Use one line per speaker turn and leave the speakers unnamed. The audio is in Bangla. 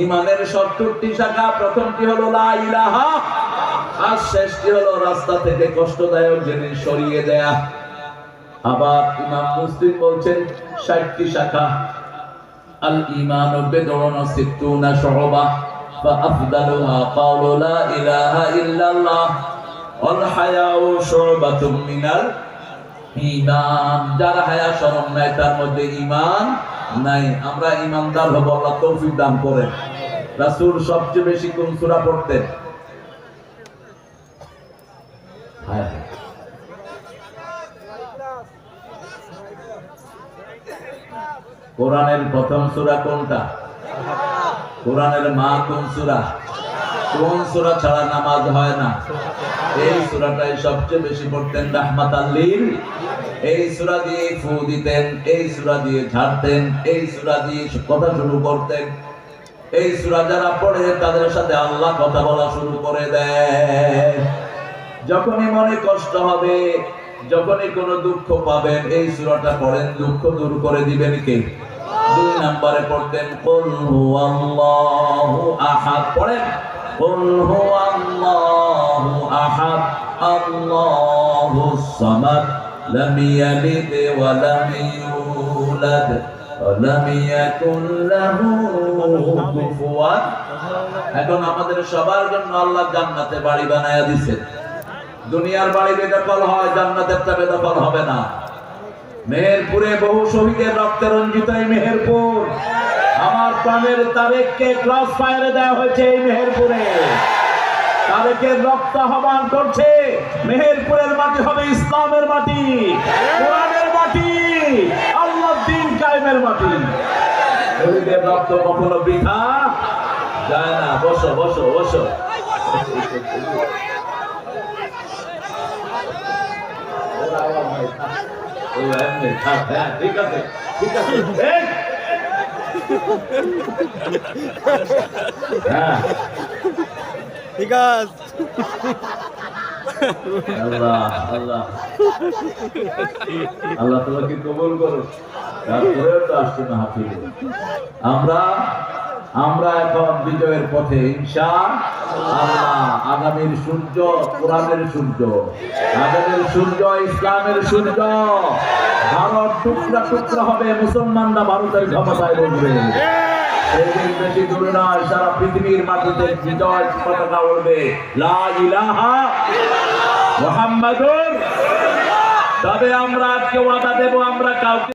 ইমানের সত্তরটি শাখা প্রথমটি হলো লা ইলাহা আর শেষটি হলো রাস্তা থেকে কষ্টদায়ক জিনিস সরিয়ে দেয়া আবার ইমাম মুসলিম বলছেন ষাটটি শাখা আল ইমান বেদন সিত্তুনা শহবা فأفضلها قول لا إله إلا الله والحياء شعبة من الإيمان যার হায়া শরম নাই তার মধ্যে ঈমান নাই আমরা ঈমানদার হব আল্লাহ তৌফিক দান করেন রাসূল সবচেয়ে বেশি কোন সূরা পড়তেন। কোরআনের প্রথম সূরা কোনটা? কোরআনের মা কোন সূরা? কোন সূরা ছাড়া নামাজ হয় না? এই সূরাটাই সবচেয়ে বেশি পড়তেন রাহমাত আল্লিল। এই সূরা দিয়ে ফু দিতেন, এই সূরা দিয়ে ঝাড়তেন, এই সূরা দিয়ে কথা শুরু করতেন। এই সূরা যারা পড়ে, তাদের সাথে আল্লাহ কথা বলা শুরু করে দেয়। যখনই মনে কষ্ট হবে, যখনই কোনো দুঃখ পাবেন, এই সূরাটা পড়েন, দুঃখ দূর করে দিবেন কে? দুই নম্বরে পড়তেন, কুল হুয়াল্লাহু আহাদ। পড়েন, কুল হুয়াল্লাহু আহাদ, আল্লাহুস সামাদ, লাম ইয়ালিদ ওয়া লাম ইউলাদ। এখন আমাদের সবার জন্য আল্লাহ জান্নাতে বাড়ি বানায়া দিয়েছেন দুনিয়ার বাড়ি বেদখল হয় জান্নাতেরটা বেদখল হবে না। মেহেরপুরে বহু শহীদের রক্তে রঞ্জিত এই মেহেরপুর। আমার প্রাণের তারেককে ক্রস ফায়ারে দেওয়া হয়েছে এই মেহেরপুরে। তারেকের রক্ত আহ্বান করছে, মেহেরপুরের মাটি হবে ইসলামের মাটি, কোরআনের মাটি। কায়েমের মাটি শহীদের রক্ত কখনো বৃথা যায় না। বসো বসো বসো। হ্যাঁ ঠিক আছে ঠিক আছে। হ্যাঁ।
ঠিক আছে।
আল্লাহ আল্লাহ। আল্লাহ তোমাকে কবুল করো আসছে না আমরা আমরা এখন বিজয়ের পথে আগামীর সূর্য, কোরআনের সূর্য। আগামীর সূর্য, ইসলামের সূর্য। ভারত টুকরা টুকরা হবে, মুসলমানরা ভারতের ক্ষমতায় বসবে। পৃথিবীর মাটিতে বিজয় পতাকা উড়বে। লা ইলাহা মুহাম্মাদুর তবে আমরা আজকে ওয়াদা দেব, আমরা কাউকে